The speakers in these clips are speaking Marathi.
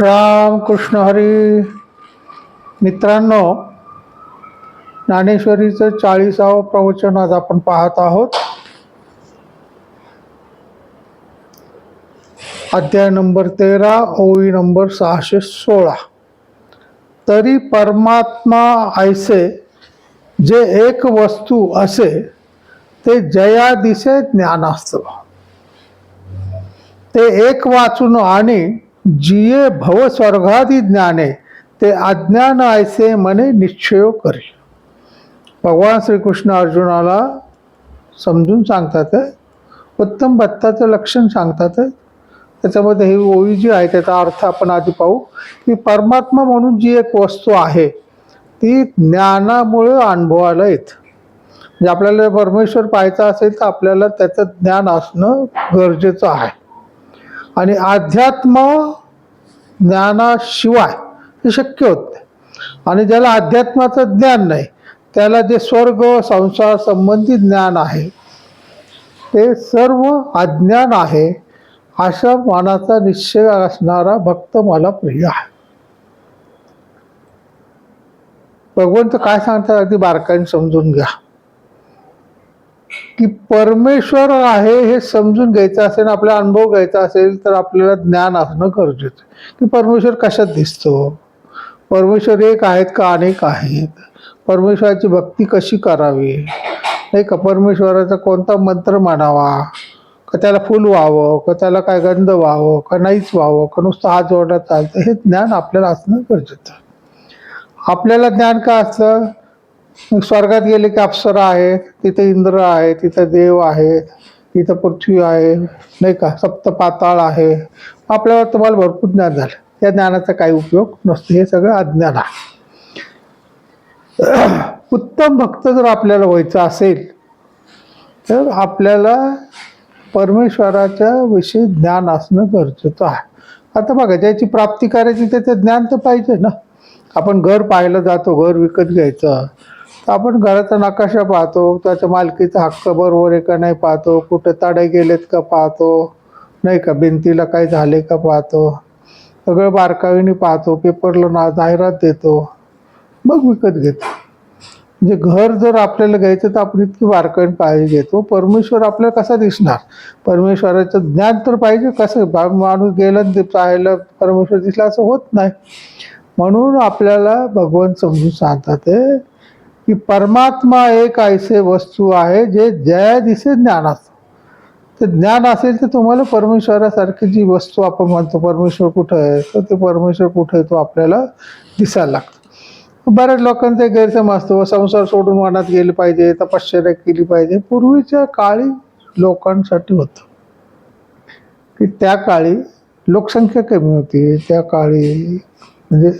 रामकृष्ण हरी. मित्रांनो ज्ञानेश्वरीचं चाळीसावं प्रवचन आज आपण पाहत आहोत. अध्याय नंबर तेरा ओळी नंबर सहाशे सोळा. तरी परमात्मा ऐसे जे एक वस्तू असे ते जया दिसे ज्ञान असतं ते एक वाचून आणि जिये भव स्वर्गादी ज्ञाने ते अज्ञान ऐसे मने निश्चय करी। भगवान श्रीकृष्ण अर्जुनाला समजून सांगतात उत्तम भत्ताचं लक्षण सांगतात. त्याच्यामध्ये ही ओळी जी आहे त्याचा अर्थ आपण आधी पाहू की परमात्मा म्हणून जी एक वस्तू आहे ती ज्ञानामुळे अनुभवाला येतं. म्हणजे आपल्याला परमेश्वर पाहायचा असेल तर आपल्याला त्याचं ज्ञान असणं गरजेचं आहे. आणि अध्यात्म ज्ञानाशिवाय हे शक्य होत नाही. आणि ज्याला अध्यात्माचं ज्ञान नाही त्याला जे स्वर्ग संसार संबंधित ज्ञान आहे ते सर्व अज्ञान आहे अशा मानाचा निश्चय असणारा भक्त मला प्रिय आहे. भगवंत काय सांगतात अगदी बारकाईने समजून घ्या. की परमेश्वर आहे हे समजून घ्यायचं असेल आपला अनुभव घ्यायचा असेल तर आपल्याला ज्ञान असणं गरजेचं आहे. की परमेश्वर कशात दिसतो? परमेश्वर एक आहेत का अनेक आहेत? परमेश्वराची भक्ती कशी करावी? नाही का? परमेश्वराचा कोणता मंत्र मानावा का त्याला फुल व्हावं? का त्याला काय गंध व्हावं? का नाहीच व्हावं? का नुसतं हात जोडला चालतं? हे ज्ञान आपल्याला असणं गरजेचं आपल्याला ज्ञान का असतं? मग स्वर्गात गेले की अप्सरा आहेत तिथे इंद्र आहे तिथे देव आहेत तिथं पृथ्वी आहे नाही का? सप्त पाताळ आहे. आपल्यावर तुम्हाला भरपूर ज्ञान झालं. त्या ज्ञानाचा काही उपयोग नसतो. हे सगळं अज्ञान आहे. उत्तम भक्त जर आपल्याला व्हायचं असेल तर आपल्याला परमेश्वराच्या विषयी ज्ञान असणं गरजेचं आहे. आता बघा ज्याची प्राप्ती करायची त्याचं ज्ञान तर पाहिजे ना. आपण घर पाहायला जातो घर विकत घ्यायचं. तर आपण घराचा नकाशा पाहतो त्याच्या मालकीचा हक्क बरोबर आहे का नाही पाहतो कुठे तडे गेलेत का पाहतो नाही का भिंतीला काही झाले का पाहतो. सगळं बारकाईने पाहतो पेपरला ना जाहिरात देतो मग विकत घेतो. म्हणजे घर जर आपल्याला घ्यायचं तर आपण इतकी बारकाईने पाहिजे घेतो. परमेश्वर आपल्याला कसा दिसणार? परमेश्वराचं ज्ञान तर पाहिजे. कसं बा- माणूस गेला ते पाहिलं परमेश्वर दिसला असं होत नाही. म्हणून आपल्याला भगवान समजून सांगतात ते की परमात्मा एक ऐसे वस्तू आहे जे जया दिसे ज्ञान असतं. ते ज्ञान असेल तर तुम्हाला परमेश्वरासारखी जी वस्तू आपण म्हणतो परमेश्वर कुठं आहे? तर ते परमेश्वर कुठं आहे तो आपल्याला दिसायला लागतो. बऱ्याच लोकांचा गैरसमज असतो. संसार सोडून मनात गेले पाहिजे तपश्चर्या केली पाहिजे. पूर्वीच्या काळी लोकांसाठी होतं. की त्या काळी लोकसंख्या कमी होती. त्या काळी म्हणजे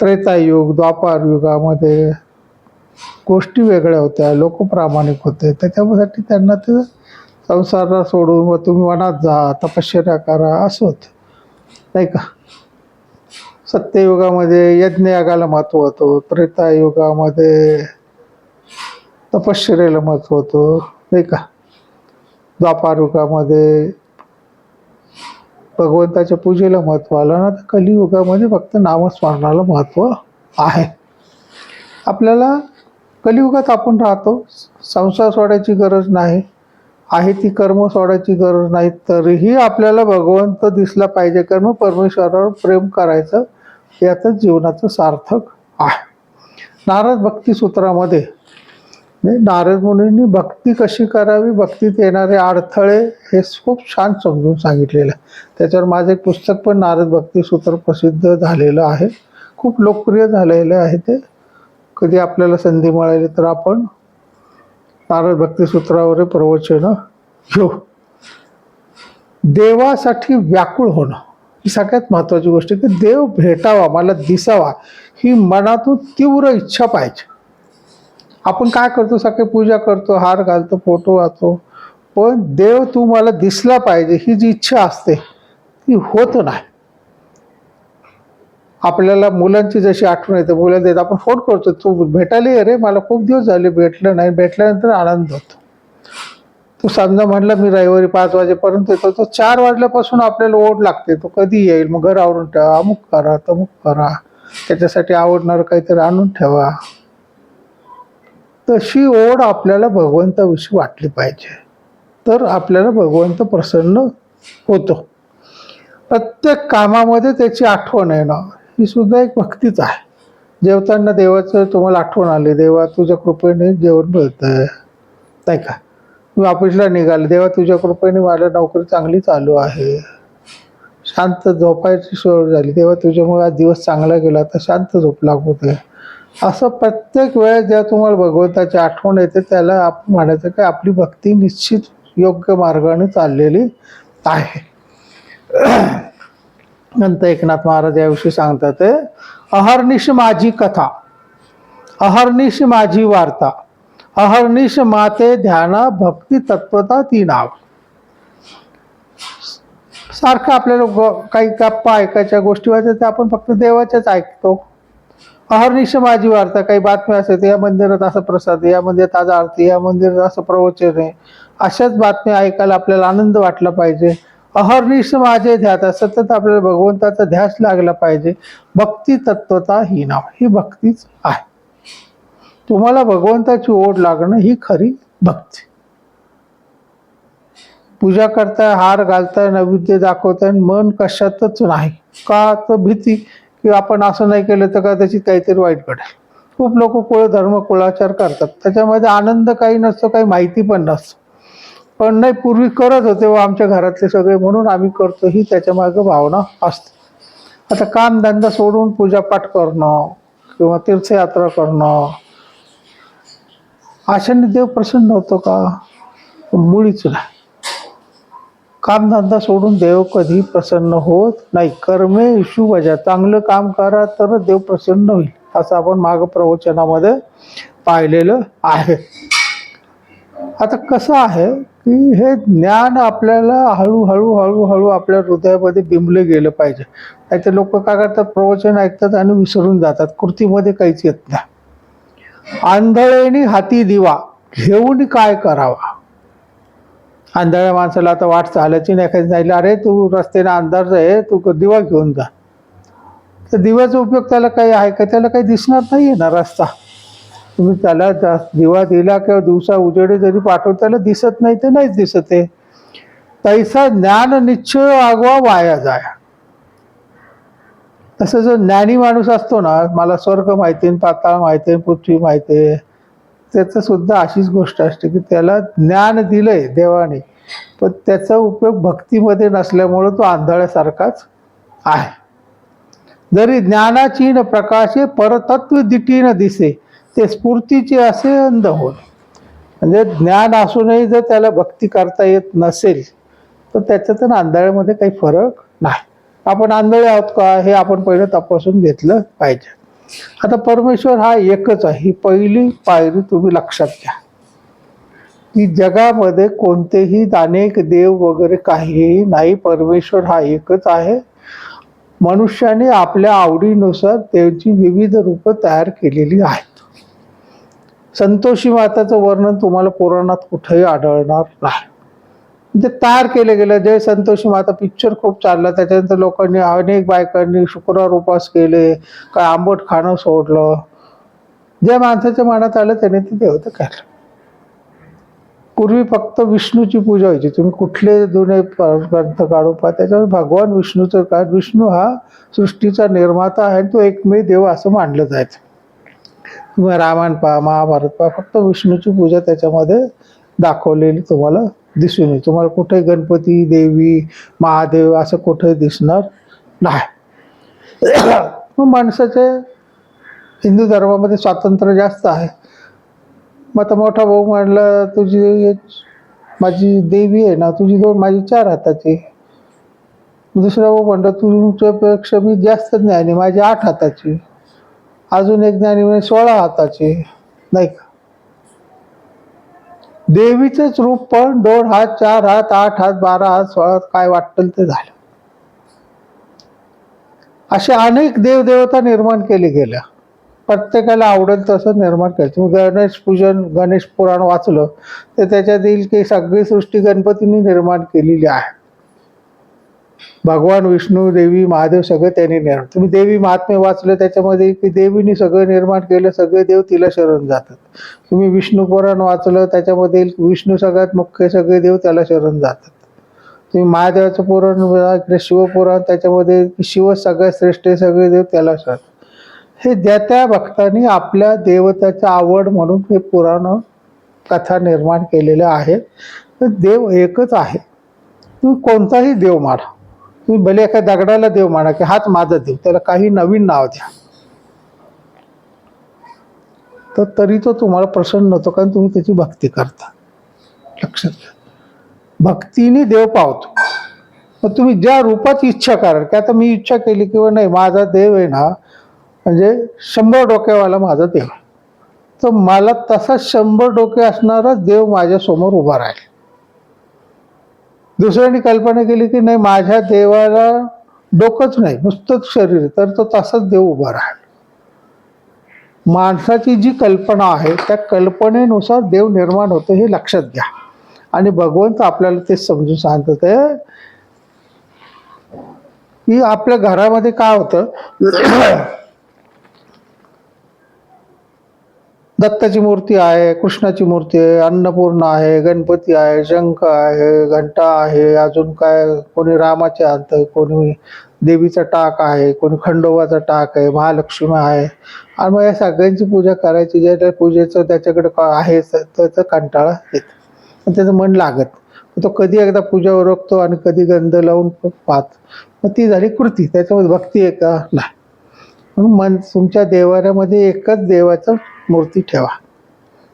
त्रेतायुग द्वापार युगामध्ये गोष्टी वेगळ्या होत्या लोक प्रामाणिक होते. त्याच्यासाठी त्यांना ते संसाराला सोडून व तुम्ही वनात जा तपश्चर्या करा असं होतं. नाही का? सत्ययुगामध्ये यज्ञयागाला महत्त्व होतं. त्रेतायुगामध्ये तपश्चर्याला महत्त्व होतं. नाही का? द्वापारयुगामध्ये भगवंताच्या पूजेला महत्त्व आलं. ना तर कलियुगामध्ये फक्त नामस्मरणाला महत्त्व आहे. आपल्याला कलियुगात आपण राहतो संसार सोडायची गरज नाही आहे ती कर्म सोडायची गरज नाही तरीही आपल्याला भगवंत दिसला पाहिजे. कर्म परमेश्वरावर प्रेम करायचं यातच जीवनाचं सार्थक आहे. नारद भक्ती सूत्रामध्ये म्हणजे नारद मुनींनी भक्ती कशी करावी भक्तीत येणारे अडथळे हे खूप छान समजून सांगितलेलं आहे. त्याच्यावर माझं एक पुस्तक पण नारद भक्ती सूत्र प्रसिद्ध झालेलं आहे. खूप लोकप्रिय झालेलं आहे ते. कधी आपल्याला संधी मिळाली तर आपण नारद भक्तीसूत्रावर प्रवचनं प्रवचन घेऊ. देवासाठी व्याकुळ होणं ही सगळ्यात महत्वाची गोष्ट आहे की देव भेटावा मला दिसावा ही मनातून तीव्र इच्छा पाहिजे. आपण काय करतो? सकाळी पूजा करतो हार घालतो फोटो वाचतो. पण देव तू मला दिसला पाहिजे ही जी इच्छा असते ती होत नाही. आपल्याला मुलांची जशी आठवण येते मुलांना येते आपण फोन करतो तू भेटायला अरे मला खूप दिवस झाले भेटलं नाही. भेटल्यानंतर आनंद होतो. तो समजा म्हटलं मी रविवारी पाच वाजेपर्यंत येतो. तो चार वाजल्यापासून आपल्याला ओढ लागते. तो कधी येईल? मग घर आवरून ठेवा. अमुक करा तमुक करा. त्याच्यासाठी आवडणारं काहीतरी आणून ठेवा. तशी ओढ आपल्याला भगवंताविषयी वाटली पाहिजे. तर आपल्याला भगवंत प्रसन्न होतो. प्रत्येक कामामध्ये त्याची आठवण येणं ही सुद्धा एक भक्तीच आहे. जेवताना देवाचं तुम्हाला आठवण आली देवा तुझ्या कृपेने जेवण मिळतंय. नाही का? मी ऑफिसला निघाले देवा तुझ्या कृपेने माझ्या नोकरी चांगली चालू आहे. शांत झोपायची सोय झाली तेव्हा तुझ्यामुळे आज दिवस चांगला गेला तर शांत झोप लागू दे. असं प्रत्येक वेळेस जेव्हा तुम्हाला भगवंताची आठवण येते त्याला आपण म्हणायचं की आपली भक्ती निश्चित योग्य मार्गाने चाललेली आहे. नंतर एकनाथ महाराज याविषयी सांगतात ते, अहर्निश माझी कथा अहर्निश माझी वार्ता अहर्निश माते ध्याना भक्ती तत्वता ती नाव. सारखं आपल्याला ग- काही गप्पा ऐकायच्या गोष्टी व्हायच्या त्या आपण फक्त देवाच्याच ऐकतो. अहर्निश माझी वार्ता काही बातम्या असतात या मंदिरात असं प्रसाद या मंदिरात आज आरती या मंदिरात असं प्रवचन आहे. अशाच बातम्या ऐकायला आपल्याला आनंद वाटला पाहिजे. अहर्निश माझे ध्यात. सतत आपल्याला भगवंताचा ध्यास लागला पाहिजे. भक्ती तत्वता ही नाव ही भक्तीच आहे. तुम्हाला भगवंताची ओढ लागणं ही खरी भक्ती. पूजा करताय हार घालताय नैवेद्य दाखवताय मन कशातच नाही. का तर भीती? की आपण असं नाही केलं तर का त्याची काहीतरी वाईट घडेल? खूप लोक कुळ धर्म कुळाचार करतात. त्याच्यामध्ये आनंद काही नसतो काही माहिती पण नसतं. पण नाही पूर्वी करत होते व आमच्या घरातले सगळे म्हणून आम्ही करतो ही त्याच्यामागे भावना असते. आता कामधंदा सोडून पूजापाठ करणं किंवा तीर्थयात्रा करणं अशाने देव प्रसन्न होतो का? मुळीच नाही. कामधंदा सोडून देव कधी प्रसन्न होत नाही. कर्मे इशू चांगलं काम करा तर देव प्रसन्न होईल असं आपण माग प्रवचनामध्ये पाहिलेलं आहे. आता कसं आहे की हे ज्ञान आपल्याला हळूहळू हळूहळू आपल्या हृदयामध्ये बिंबलं गेलं पाहिजे. नाही तर लोक काय करतात प्रवचन ऐकतात आणि विसरून जातात. कृतीमध्ये काहीच येत नाही. आंधळेनी हाती दिवा घेऊन काय करावा? आंधळ्या माणसाला आता वाट चालायची नाही. काही नाही अरे तू रस्त्याने अंधार आहे तू दिवा घेऊन जा. तर दिव्याचा उपयोग त्याला काही आहे का? त्याला काही दिसणार नाही ना रस्ता. तुम्ही त्याला जा- दिवा दिला किंवा दिवसा उजेडे जरी पाठवत त्याला दिसत नाही ते नाहीच दिसत आहे. तैसा ज्ञान निश्चय आगवा वाया जाया. तसं जो ज्ञानी माणूस असतो ना मला स्वर्ग माहिती आहे पाताळ माहिती आहे पृथ्वी माहिती आहे त्याचं सुद्धा अशीच गोष्ट असते की त्याला ज्ञान दिलंय देवाने पण त्याचा उपयोग भक्तीमध्ये नसल्यामुळं तो आंधळ्यासारखाच आहे. जरी ज्ञानाची न प्रकाशे परतत्व दिटीनं दिसे ते स्फूर्तीचे असे अंध होत. म्हणजे ज्ञान असूनही जर त्याला भक्ती करता येत नसेल तर त्याच्यातून आंधळ्यामध्ये काही फरक नाही. आपण आंधळे आहोत का हे आपण पहिलं तपासून घेतलं पाहिजे. आता परमेश्वर हा एकच आहे. ही पहिली पायरी तुम्ही लक्षात घ्या. की जगामध्ये कोणतेही अनेक देव वगैरे काहीही नाही. परमेश्वर हा एकच आहे. मनुष्याने आपल्या आवडीनुसार त्याची विविध रूपं तयार केलेली आहेत. संतोषी माताचं वर्णन तुम्हाला पुराणात कुठेही आढळणार नाही. ते तयार केले गेलं जय संतोषी माता पिक्चर खूप चालला. त्याच्यानंतर लोकांनी अनेक बायकांनी शुक्रवार उपास केले काय आंबट खाणं सोडलं. ज्या माणसाच्या मनात आलं त्याने ते देवत केलं पूर्वी फक्त विष्णूची पूजा व्हायची. तुम्ही कुठले जुने ग्रंथ काढू पहा त्याच्यावर भगवान विष्णूचं काय विष्णू हा सृष्टीचा निर्माता आहे तो एकमेव देव असं मानलं जायचं. तुम्ही रामायण पहा महाभारत पहा फक्त विष्णूची पूजा त्याच्यामध्ये दाखवलेली तुम्हाला दिसून येईल. तुम्हाला कुठे गणपती देवी महादेव असं कुठे दिसणार नाही. मग माणसाचे हिंदू धर्मामध्ये स्वातंत्र्य जास्त आहे. मग आता मोठा भाऊ म्हणला तुझी माझी देवी आहे ना तुझी दोन माझी चार हाताची. दुसरा भाऊ म्हणलं तुझ्यापेक्षा मी जास्त ज्ञानी माझी आठ हाताची. अजून एक ज्ञानी म्हणजे सोळा हाताची. नाही का? देवीचंच रूप पण दोन हात चार हात आठ हात बारा हात सोळा हात काय वाटतं ते झालं. असे अनेक देवदेवता निर्माण केले गेल्या. प्रत्येकाला आवडेल तसं निर्माण केलं. तुम्ही गणेश पूजन गणेश पुराण वाचलं तर त्याच्यात येईल की सगळी सृष्टी गणपतीने निर्माण केलेली आहे. भगवान विष्णू देवी महादेव सगळं त्यांनी निर्माण तुम्ही देवी महात्म्य वाचलं त्याच्यामध्ये की देवीने सगळं निर्माण केलं सगळे देव तिला शरण जातात. तुम्ही विष्णू पुराण वाचलं त्याच्यामध्ये विष्णू सगळ्यात मुख्य सगळे देव त्याला शरण जातात. तुम्ही महादेवाचं पुराण इकडे शिवपुराण त्याच्यामध्ये शिव सगळ्यात श्रेष्ठ सगळे देव त्याला शरण हे ज्या त्या भक्तांनी आपल्या देवताच्या आवड म्हणून हे पुराण कथा निर्माण केलेल्या आहेत. तर देव एकच आहे. तुम्ही कोणताही देव माना तुम्ही भले एका दगडाला देव म्हणा की हाच माझा देव त्याला काही नवीन नाव द्या. तर तरी तो तुम्हाला प्रसन्न होतो कारण तुम्ही त्याची भक्ती करता. लक्षात घ्या. भक्तीने देव पावतो. मग तुम्ही ज्या रूपात इच्छा कराल की आता मी इच्छा केली किंवा नाही माझा देव आहे ना म्हणजे शंभर डोक्यावाला माझा देव. तर मला तसा शंभर डोके असणारा देव माझ्यासमोर उभा राहील. दुसऱ्यांनी कल्पना केली की नाही माझ्या देवाला डोकंच नाही नुसतंच शरीर तर तो तसाच देव उभा राहील. माणसाची जी कल्पना आहे त्या कल्पनेनुसार देव निर्माण होतो हे लक्षात घ्या. आणि भगवंत आपल्याला ते समजून सांगतात आहे की आपल्या घरामध्ये काय होतं? दत्ताची मूर्ती आहे कृष्णाची मूर्ती आहे अन्नपूर्णा आहे गणपती आहे शंख आहे घंटा आहे अजून काय कोणी रामाचे आणतं कोणी देवीचा टाक आहे कोणी खंडोबाचा टाक आहे महालक्ष्मी आहे. आणि मग या सगळ्यांची पूजा करायची ज्या त्या पूजेचं त्याच्याकडे का आहे त्याचा कंटाळा येतो. त्याचं मन लागत. तो कधी एकदा पूजा ओळखतो आणि कधी गंध लावून पाहत. मग ती झाली कृती त्याच्यामध्ये भक्ती आहे का? नाही. म्हणून मन तुमच्या देवाऱ्यामध्ये एकच देवाचं मूर्ती ठेवा.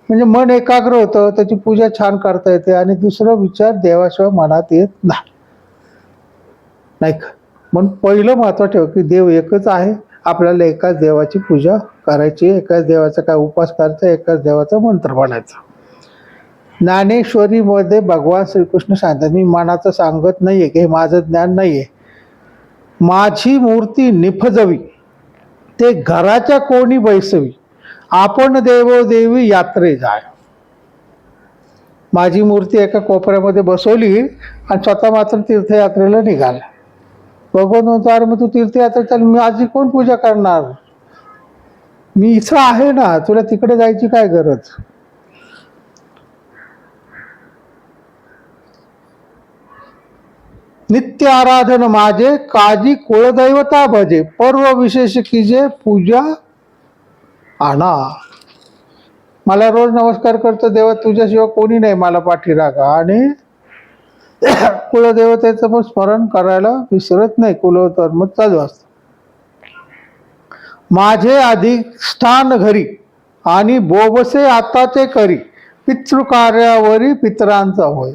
म्हणजे मन एकाग्र होतं त्याची पूजा छान करता येते आणि दुसरा विचार देवाशिवाय मनात येत नाही. नाही का? म्हणून पहिलं महत्त्व ठेव की देव एकच आहे. आपल्याला एकाच देवाची पूजा करायची एकाच देवाचा काय उपास करायचा एकाच देवाचा मंत्र म्हणायचा. ज्ञानेश्वरीमध्ये भगवान श्रीकृष्ण सांगतात मी मनाचं सांगत नाही आहे की हे माझं ज्ञान नाही आहे माझी मूर्ती निफजवी. ते घराच्या कोणी बैसवी. आपण देवो देवी यात्रे जाय. माझी मूर्ती एका कोपऱ्यामध्ये बसवली आणि स्वतः मात्र तीर्थयात्रेला निघाला. भगवंत म्हणतो अरे मग तू तीर्थयात्रा चाल मी आजी कोण पूजा करणार? मी इथं आहे ना तुला तिकडे जायची काय गरज? नित्य आराधन माझे काजी कुळदैवता भजे पर्व विशेष किजे पूजा आणा. मला रोज नमस्कार करतो देवा तुझ्याशिवाय कोणी नाही मला पाठीराखा आणि कुलदेवतेचं पण स्मरण करायला विसरत नाही कुलधर्म चालू असतं माझे अधिष्ठान घरी आणि बोबसे आता ते करी. पितृकार्यावरी पितरांचा होय.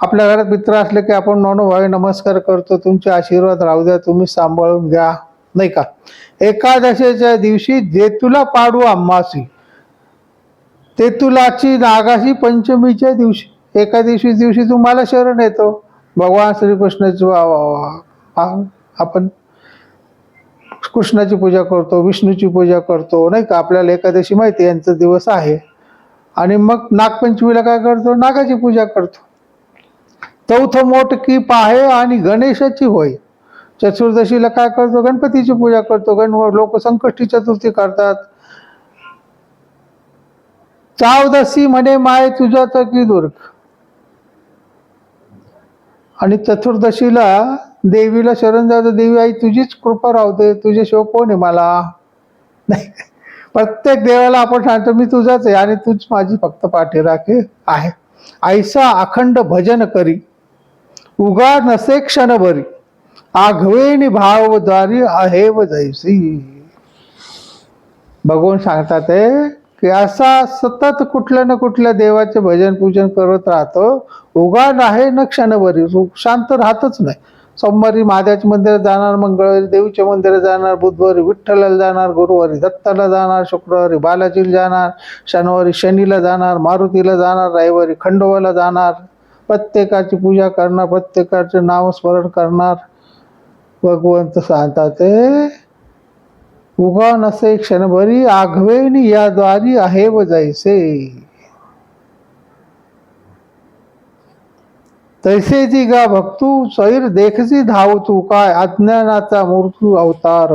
आपल्या घरात मित्र असले की आपण नोनो भावे नमस्कार करतो. तुमचे आशीर्वाद राहू द्या तुम्ही सांभाळून घ्या. नाही का? एकादशीच्या दिवशी जेतुला पाडू अम्मासी तेतुलाची नागाशी पंचमीच्या दिवशी एका दिवशी दिवशी तुम्हाला शरण येतो. भगवान श्रीकृष्णाची वा- वा- वा- आपण कृष्णाची पूजा करतो विष्णूची पूजा करतो नाही का? आपल्याला एकादशी माहिती यांचा दिवस आहे. आणि मग नागपंचमीला काय करतो? नागाची पूजा करतो. चौथं मोठ कीप आणि गणेशाची होय. चतुर्दशीला काय करतो? गणपतीची पूजा करतो. गण लोक संकष्टी चतुर्थी करतात. चावदशी म्हणे माय तुझा की दुर्ग? आणि चतुर्दशीला देवीला शरण जातो देवी आई तुझीच कृपा राहते. तुझे शो कोण आहे मला? नाही. प्रत्येक देवाला आपण सांगतो मी तुझाच आहे आणि तूच माझी फक्त पाठीराखे आहे. आईसा अखंड भजन करी. उगा नसे क्षणभरी. आघवेनी भावद्वारी आहे व जैसी. भगवान सांगतात आहे की असा सतत कुठल्या ना कुठल्या देवाचे भजन पूजन करत राहतो. उगा आहे न क्षणभरी शांत राहतच नाही. सोमवारी महादेवाच्या मंदिरात जाणार मंगळवारी देवीच्या मंदिरात जाणार बुधवारी विठ्ठलाला जाणार गुरुवारी दत्ताला जाणार शुक्रवारी बालाजीला जाणार शनिवारी शनीला जाणार मारुतीला जाणार रविवारी खंडोबाला जाणार प्रत्येकाची पूजा करणार प्रत्येकाचे नामस्मरण करणार. भगवंत सांगतात ते उगा नसे क्षणभरी आघवेनी या द्वारी आहे व जैसे तैसे जी गा भक्तू सैर देखसी धाव तू काय अज्ञानाचा मृत्यू अवतार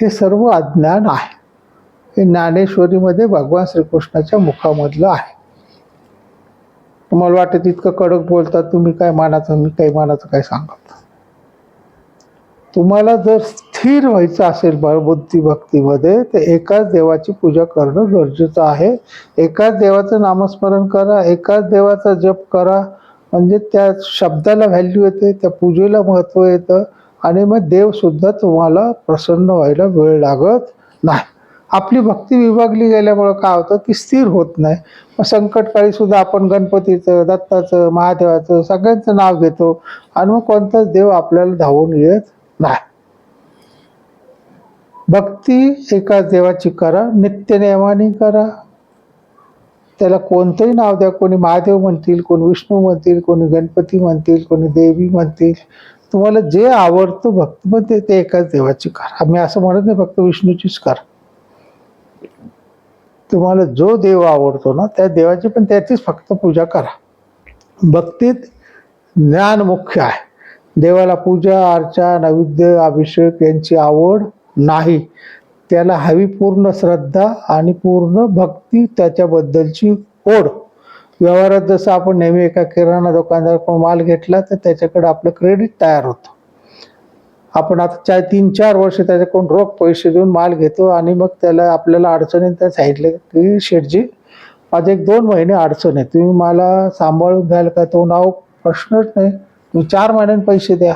हे सर्व अज्ञान आहे. हे ज्ञानेश्वरीमध्ये भगवान श्रीकृष्णाच्या मुखामधलं आहे. तुम्हाला वाटत इतकं कडक बोलतात तुम्ही काय मानाचं मी काय मानाचं काय सांगत तुम्हाला जर स्थिर व्हायचं असेल ब- बुद्धी भक्तीमध्ये तर एकाच देवाची पूजा करणं गरजेचं आहे. एकाच देवाचं नामस्मरण करा एकाच देवाचा जप करा. म्हणजे त्या शब्दाला व्हॅल्यू येते त्या पूजेला महत्त्व येतं. आणि मग देवसुद्धा तुम्हाला प्रसन्न व्हायला वेळ लागत नाही. आपली भक्ती विभागली गेल्यामुळं काय होतं की स्थिर होत नाही. मग संकटकाळी सुद्धा आपण गणपतीचं दत्ताचं महादेवाचं सगळ्यांचं नाव घेतो आणि मग कोणताच देव आपल्याला धावून येत नाही. भक्ती एकाच देवाची करा नित्यनियमाने करा. त्याला कोणतंही नाव द्या कोणी महादेव म्हणतील कोणी विष्णू म्हणतील कोणी गणपती म्हणतील कोणी देवी म्हणतील. तुम्हाला जे आवडतं भक्ती पण ते एकाच देवाची करा. आम्ही असं म्हणत नाही फक्त विष्णूचीच करा. तुम्हाला जो देव आवडतो ना त्या देवाची पण त्याचीच फक्त पूजा करा. भक्तीत ज्ञान मुख्य आहे. देवाला पूजा अर्चा नैवेद्य अभिषेक यांची आवड नाही. त्याला हवी पूर्ण श्रद्धा आणि पूर्ण भक्ती त्याच्याबद्दलची ओढ. व्यवहारात जसं आपण नेहमी एका किराणा दुकानदार माल घेतला तर त्याच्याकडे आपलं क्रेडिट तयार होतं. आपण आता चार तीन चार वर्ष त्याच्याकडून रोख पैसे देऊन माल घेतो आणि मग त्याला आपल्याला अडचणीत त्या सांगितलं की शेटजी माझे एक दोन महिने अडचण आहे. तुम्ही मला सांभाळून घ्याल का तो नाव प्रश्नच नाही. तुम्ही चार महिन्यांनी पैसे द्या.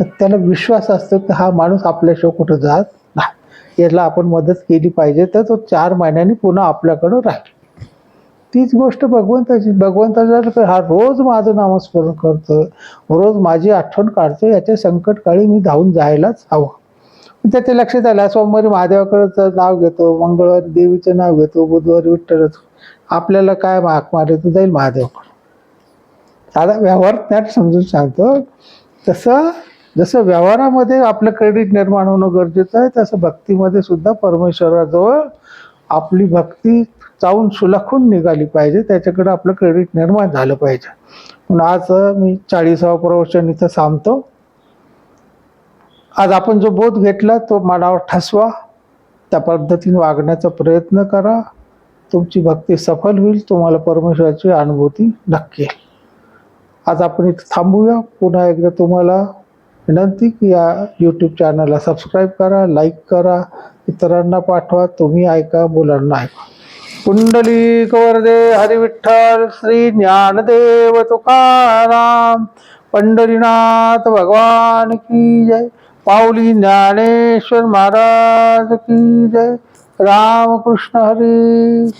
त्याला विश्वास असतो की हा माणूस आपल्याशिवाय कुठं जात नाही. याला आपण मदत केली पाहिजे तर तो चार महिन्यांनी पुन्हा आपल्याकडं राहील. तीच गोष्ट भगवंताची भगवंताचा हा रोज माझं नामस्मरण करतं रोज माझी आठवण काढतोय. याच्या संकटकाळी मी धावून जायलाच हवं. त्याच्या लक्षात आलं सोमवारी महादेवाकडचं नाव घेतो मंगळवारी देवीचं नाव घेतो बुधवारी विठ्ठलच. आपल्याला काय माक मारे जाईल महादेवाकडं आता व्यवहार त्यात समजून सांगतो. तसं जसं व्यवहारामध्ये आपलं क्रेडिट निर्माण होणं गरजेचं आहे तसं भक्तीमध्ये सुद्धा परमेश्वराजवळ आपली भक्ती चावून सुलाखून निघाली पाहिजे. त्याच्याकडे आपलं क्रेडिट निर्माण झालं पाहिजे. म्हणून आज मी चाळीसावा प्रवचन इथं थांबतो आज आपण जो बोध घेतला तो मनावर ठसवा. त्या पद्धतीने वागण्याचा प्रयत्न करा. तुमची भक्ती सफल होईल. तुम्हाला परमेश्वराची अनुभूती नक्की येईल. आज आपण इथं थांबूया. पुन्हा एकदा तुम्हाला विनंती की या यूट्यूब चॅनलला सबस्क्राईब करा लाईक करा. इतरांना पाठवा. तुम्ही ऐका मुलांना ऐका. कुंडली वरदे हरिविठ्ठल श्री ज्ञानदेव तुकाराम। पंढरीनाथ भगवान की जय। पाऊली ज्ञानेश्वर महाराज की जय। रामकृष्ण हरी।